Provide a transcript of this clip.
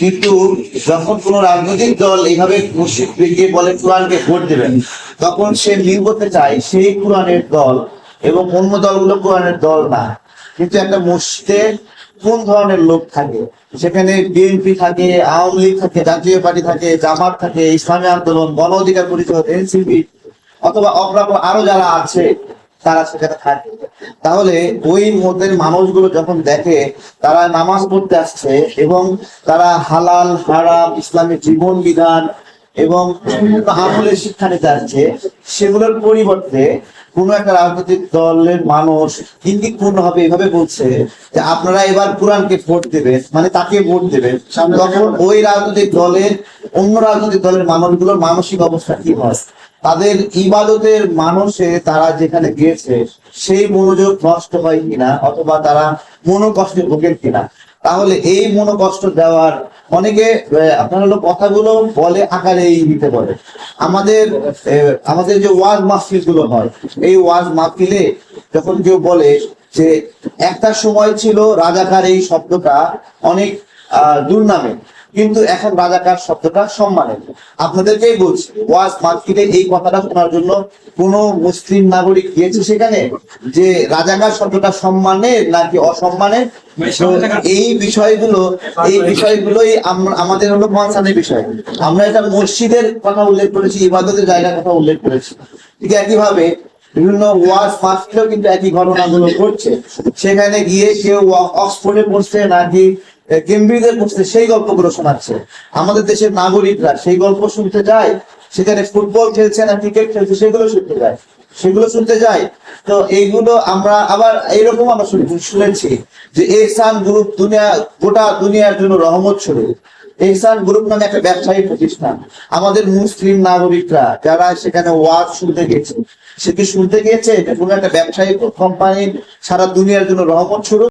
কিন্তু যখন কোন রাজনৈতিক দল এইভাবে গিয়ে বলে কোরআনকে ভোট দেবেন, তখন সে করতে চায় সেই কোরআনের দল এবং অন্য দলগুলো কোরআনের দল না। কিন্তু একটা মসজিদে কোন ধরনের লোক থাকে? সেখানে বিএনপি থাকে, আওয়ামী লীগ থাকে, জাতীয় পার্টি থাকে, জামাত থাকে, ইসলামী আন্দোলন, গণ অধিকার পরিষদ, এনসিপি অথবা অপরাপর আরও যারা আছে তারা সেখানে থাকে। তাহলে ওই মতের মানুষগুলো যখন দেখে, তারা নামাজ পড়তে আসছে এবং তারা হালাল, হারাম, ইসলামের জীবন বিধান এবং আমলের শিক্ষা নিতে আসছে, সেগুলোর পরিবর্তে কোন একটা রাজনৈতিক দলের মানুষ ইঙ্গিতপূর্ণ হবে এভাবে বলছে যে আপনারা এবার কোরআনকে ভোট দেবেন মানে তাকে ভোট দেবেন। তখন ওই রাজনৈতিক দলের, অন্য রাজনৈতিক দলের মানুষগুলোর মানসিক অবস্থা কি হয়? তাদের ইবাদতের মানুষে তারা যেখানে গিয়েছে সেই মনোযোগ নষ্ট হয় কিনা অথবা তারা মনোকষ্টে ভোগেন কিনা? তাহলে এই মনোকষ্ট দেওয়ার অনেকে আপনার হলো কথাগুলো বলে আকারেই নিতে পারে। আমাদের আমাদের যে ওয়াজ মাহফিলগুলো হয়, এই ওয়াজ মাহফিলে যখন কেউ বলে যে, একটা সময় ছিল রাজাকার এই শব্দটা অনেক দুর্নামে। কিন্তু এখন রাজাকার শব্দটা সম্মানের। আপনাদেরকেই বলছি, ওয়াজ মাহফিলে এই কথাটা শোনার জন্য কোন মুসলিম নাগরিক গিয়েছে সেখানে? যে রাজাকার শব্দটা সম্মানের নাকি অসম্মানের? এই বিষয়গুলো, এই বিষয়গুলোই আমাদের হলো কনসার্নের বিষয়। আমরা এটা মসজিদের কথা উল্লেখ করেছি, ইবাদতের জায়গার কথা উল্লেখ করেছি। ঠিক একইভাবে বিভিন্ন ওয়াজ মাহফিলেও কিন্তু একই ঘটনাগুলো ঘটছে। সেখানে গিয়ে কেউ অক্সফোর্ডে পড়ছে নাকি কেমব্রিজে পড়ছে সেই গল্পগুলো শোনাচ্ছে। আমাদের দেশের নাগরিকরা সেই গল্প শুনতে যায়, সেখানে ফুটবল খেলছে না, ক্রিকেট খেলছে, সেগুলো শুনতে যায়। সেগুলো শুনতে যায়। তো এইগুলো আমরা আবার এইরকম আমরা শুনে- শুনেছি যে এহসান গ্রুপ দুনিয়া গোটা দুনিয়ার জন্য রহমত স্বরূপ। এহসান গ্রুপ নামে একটা ব্যবসায়ী প্রতিষ্ঠান। আমাদের মুসলিম নাগরিকরা যারা সেখানে ওয়াজ শুনতে গেছে, সে কি শুনতে গিয়েছে? কোনো একটা ব্যবসায়ী কোম্পানি সারা দুনিয়ার জন্য রহমত স্বরূপ?